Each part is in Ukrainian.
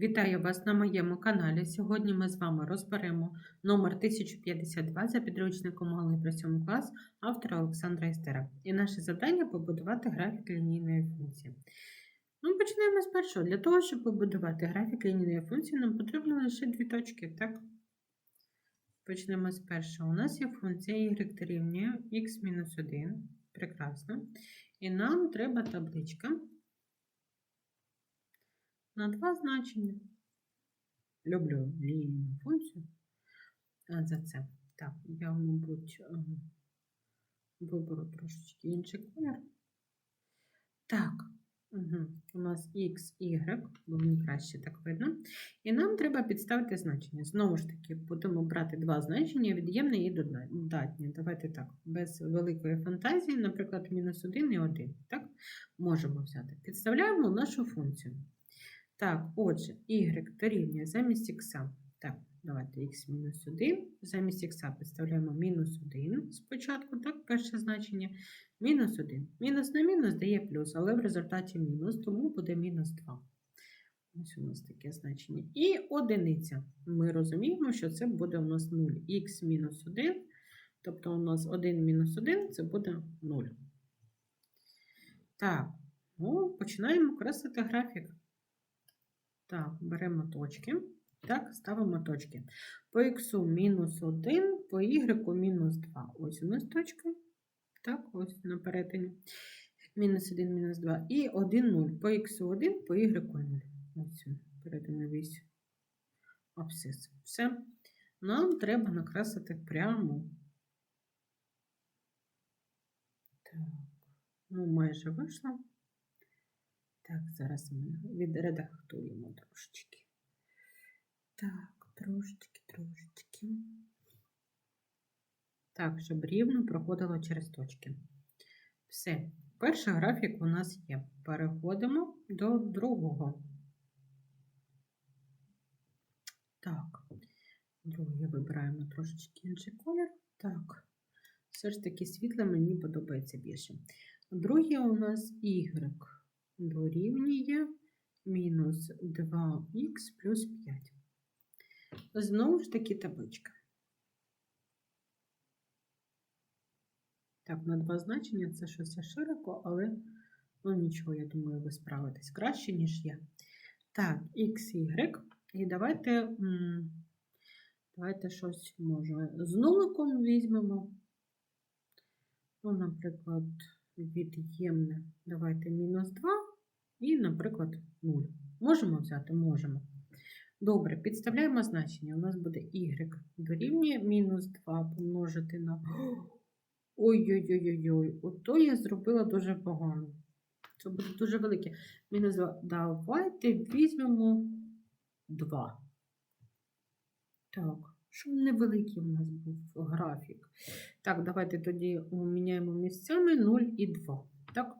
Вітаю вас на моєму каналі. Сьогодні ми з вами розберемо номер 1052 за підручником Малий про 7 клас автора Олександра Істера. І наше завдання побудувати графік лінійної функції. Ну, почнемо з першого. Для того, щоб побудувати графік лінійної функції, нам потрібно лише дві точки, так? Почнемо з першого. У нас є функція y дорівнює x-1. Прекрасно. І нам треба табличка на два значення. Люблю лінійну функцію за це. Так, я, мабуть, е, виберу трошечки інший колір. Так, угу. у нас x, y, бо мені краще так видно. І нам треба підставити значення. Знову ж таки, будемо брати два значення, від'ємне і додатнє. Давайте так, без великої фантазії, наприклад, мінус 1 і 1. Так, можемо взяти. Підставляємо нашу функцію. Так, отже, y дорівнює замість х. Так, давайте х мінус 1. Замість х підставляємо мінус 1 спочатку, так, перше значення. Мінус 1. Мінус на мінус дає плюс, але в результаті мінус, тому буде мінус 2. Ось у нас таке значення. І одиниця. Ми розуміємо, що це буде у нас 0. х мінус 1. Тобто у нас 1 мінус 1 це буде 0. Так, ну, починаємо красити графік. Так, беремо точки. Так, ставимо точки. По х мінус 1, по y мінус 2. Ось у нас точка. Так, ось на перетині. Мінус 1, мінус 2. І 1, 0. По х 1, по y 0. Ось перетині весь абсцис. Все. Нам треба накрасити прямо. Так, ну, майже вийшло. Так, зараз ми відредактуємо трошечки. Так, трошечки, трошечки. Так, щоб рівно проходило через точки. Все. Перший графік у нас є. Переходимо до другого. Так, другий вибираємо трошечки інший колір. Так, все ж таки світле мені подобається більше. Другий у нас Y дорівнює мінус 2х плюс 5. Знову ж таки табличка. Так, на два значення це щось широко, але ну нічого, я думаю, ви справитесь краще, ніж я. Так, x, y. І давайте давайте щось може з нуликом візьмемо. Ну, наприклад, від'ємне. Давайте мінус 2 і, наприклад, 0. Можемо взяти? Можемо. Добре, підставляємо значення. У нас буде y дорівнює мінус 2 помножити на. Ой-ой-ой-ой, ото я зробила дуже погано. Це буде дуже велике. Мінус 2. Давайте візьмемо 2. Так, що невеликий у нас був графік. Так, давайте тоді міняємо місцями 0 і 2. Так?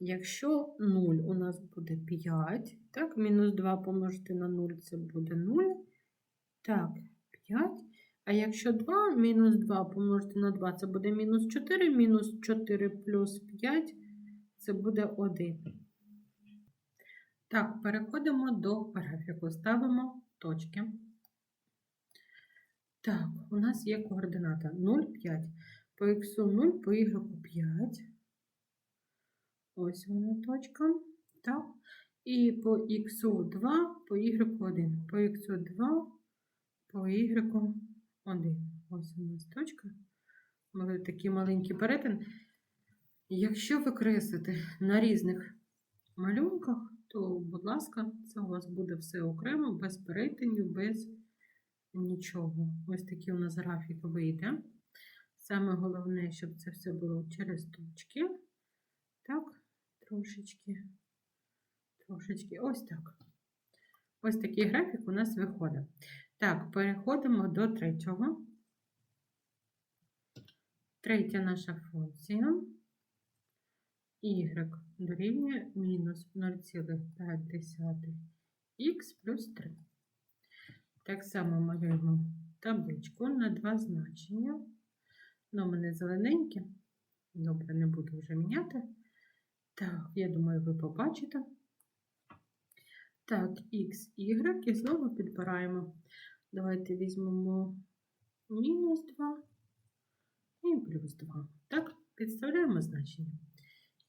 Якщо 0 у нас буде 5, так, мінус 2 помножити на 0 це буде 0. Так, 5. А якщо 2, мінус 2 помножити на 2, це буде мінус 4, мінус 4 плюс 5 це буде 1. Так, переходимо до графіку. Ставимо точки. Так, у нас є координата 0, 5. По х 0, по y 5. Ось вона точка. Так. І по х 2, по y 1. По х 2, по y 1. Ось у нас точка. Ось такий маленький перетин. Якщо ви креслите на різних малюнках, то, будь ласка, це у вас буде все окремо, без перетинів, без нічого. Ось такий у нас графік вийде. Саме головне, щоб це все було через точки. Так, трошечки, трошечки, ось так. Ось такий графік у нас виходить. Так, переходимо до третього. Третя наша функція. Y дорівнює мінус 0,5х плюс 3. Так само малюємо табличку на два значення. Ну, мене зелененьке. Добре, не буду вже міняти. Так, я думаю, ви побачите. Так, x, y і знову підбираємо. Давайте візьмемо мінус 2 і плюс 2. Так, підставляємо значення.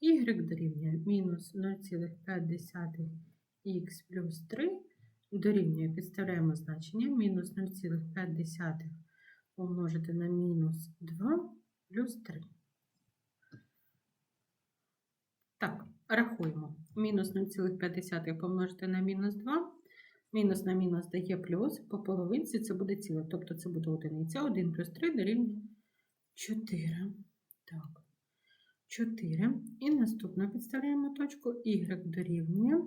y дорівнює мінус 0,5х плюс 3 дорівнює, підставляємо значення, мінус 0,5 помножити на мінус 2 плюс 3. Так, рахуємо. Мінус 0,5 помножити на мінус 2. Мінус на мінус дає плюс, по половинці це буде ціле, тобто це буде одиниця. 1 плюс 3 дорівнює 4. Так, 4. І наступно підставляємо точку y дорівнює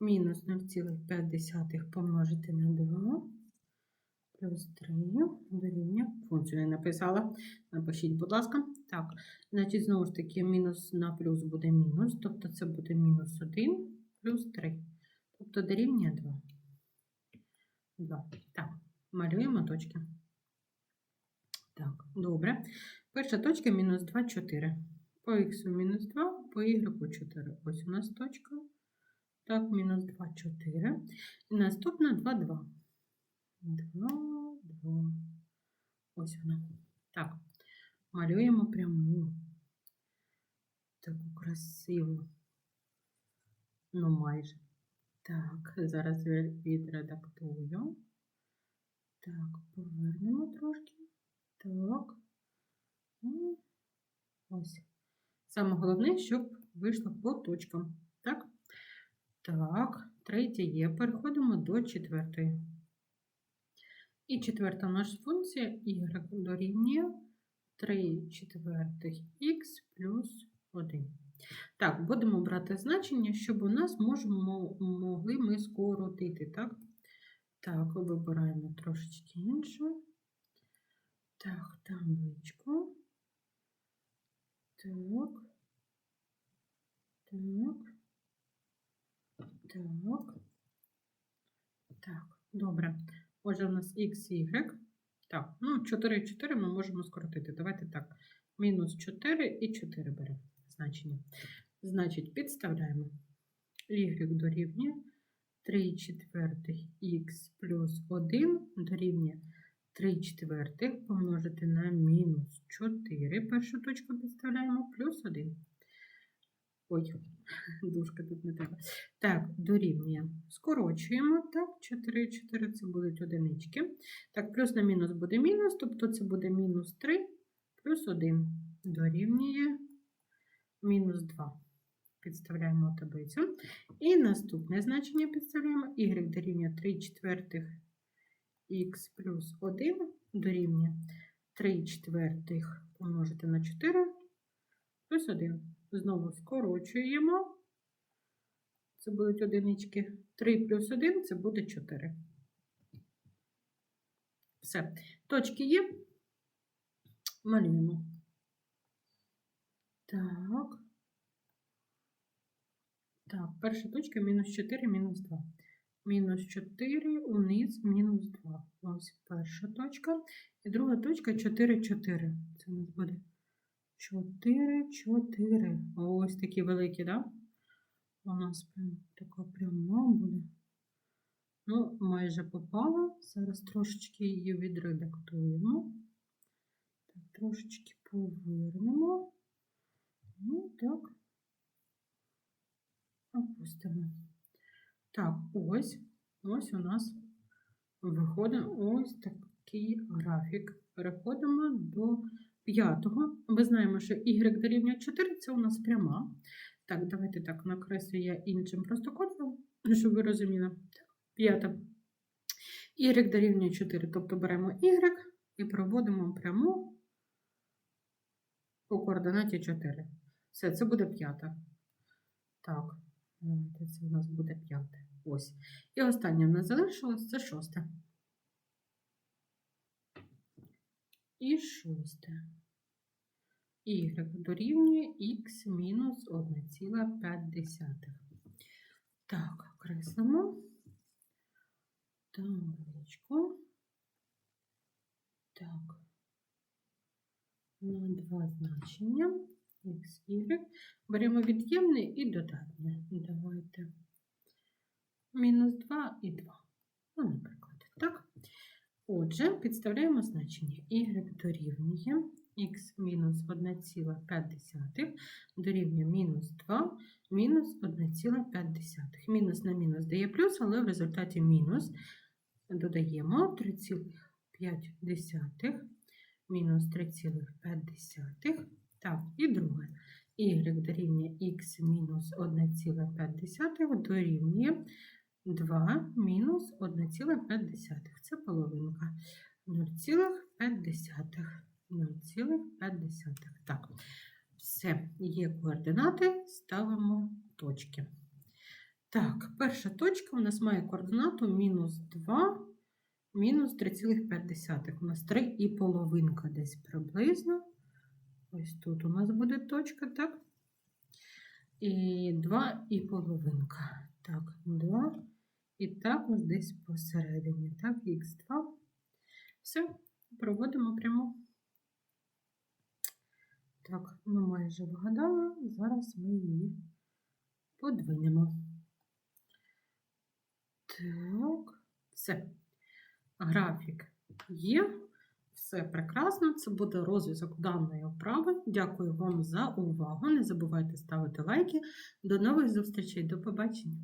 мінус 0,5 помножити на 2 плюс 3 дорівнює. Функцію я написала. Напишіть, будь ласка. Так, значить, знову ж таки, мінус на плюс буде мінус, тобто це буде мінус 1 плюс 3. Тобто дорівнює 2. 2. Так, малюємо точки. Так, добре. Перша точка мінус 2, 4. По х мінус 2, по y 4. Ось у нас точка. Так, мінус 2, 4. І наступна 2, 2. 2, 2. Ось вона. Так, малюємо пряму. Таку красиву. Ну, майже. Так, зараз відредактую. Так, повернемо трошки. Так. Ну, Ось. Саме головне, щоб вийшло по точкам. Так? Так, третє є. Переходимо до четвертої. І четверта наша функція y дорівнює 3 четвертих х плюс 1. Так, будемо брати значення, щоб у нас можемо, могли ми скоротити. Так, так вибираємо трошечки іншу. Так, табличку. Так. Так. Так. Так, добре. Отже, у нас x, y. Так, ну, 4 і 4 ми можемо скоротити. Давайте так. Мінус 4 і 4 беремо значення. Значить, підставляємо. Y дорівнює 3 четвертих х плюс 1 дорівнює 3 четвертих помножити на мінус 4. Першу точку підставляємо плюс 1. Ой, дужка тут не треба. Так, дорівнює. Скорочуємо. Так, 4, 4 це будуть одинички. Так, плюс на мінус буде мінус, тобто це буде мінус 3 плюс 1. Дорівнює мінус 2. Підставляємо таблицю. І наступне значення підставляємо. Y дорівнює 3 четвертих х плюс 1 дорівнює 3 четвертих помножити на 4 плюс 1. Знову скорочуємо. Це будуть одинички. 3 плюс 1 це буде 4. Все. Точки є. Малюємо. Так. Так, перша точка мінус 4, мінус 2. Мінус 4 униз, мінус 2. Ось перша точка. І друга точка 4, 4. Це у нас буде 4, 4. Ось такі великі? Да? У нас прям така пряма буде. Ну, майже попала. Зараз трошечки її відредактуємо. Так, трошечки повернемо. Ну, так. Опустимо. Так, ось, ось у нас виходить ось такий графік. Переходимо до п'ятого. Ми знаємо, що y дорівнює 4 це у нас пряма. Так, давайте так накреслю я іншим просто кодом, щоб ви розуміли. П'ята. Y дорівнює 4, тобто беремо y і проводимо пряму по координаті 4. Все, це буде п'ята. Так, це у нас буде п'яте. Ось. І останнє в нас залишилось це шосте. І шосте. Y дорівнює х мінус 1,5. Так, креслимо табличку. Так, на два значення x, y. Беремо від'ємне і додатнє. Давайте мінус 2 і 2. Ну, наприклад, так. Отже, підставляємо значення y дорівнює х мінус 1,5 дорівнює мінус 2 мінус 1,5. Мінус на мінус дає плюс, але в результаті мінус додаємо 3,5 мінус 3,5. Так, і друге. y дорівнює х мінус 1,5 дорівнює 2 мінус 1,5. Це половинка. 0,5. 0,5. Так, все, є координати, ставимо точки. Так, перша точка у нас має координату мінус 2, мінус 3,5. У нас 3 і половинка десь приблизно. Ось тут у нас буде точка, так? І 2 і половинка. Так, 2. І також десь посередині. Так, х2. Все, проводимо прямо. Так, ну майже вгадала. Зараз ми її подвинемо. Так, все. Графік є. Все прекрасно. Це буде розв'язок даної вправи. Дякую вам за увагу. Не забувайте ставити лайки. До нових зустрічей. До побачення.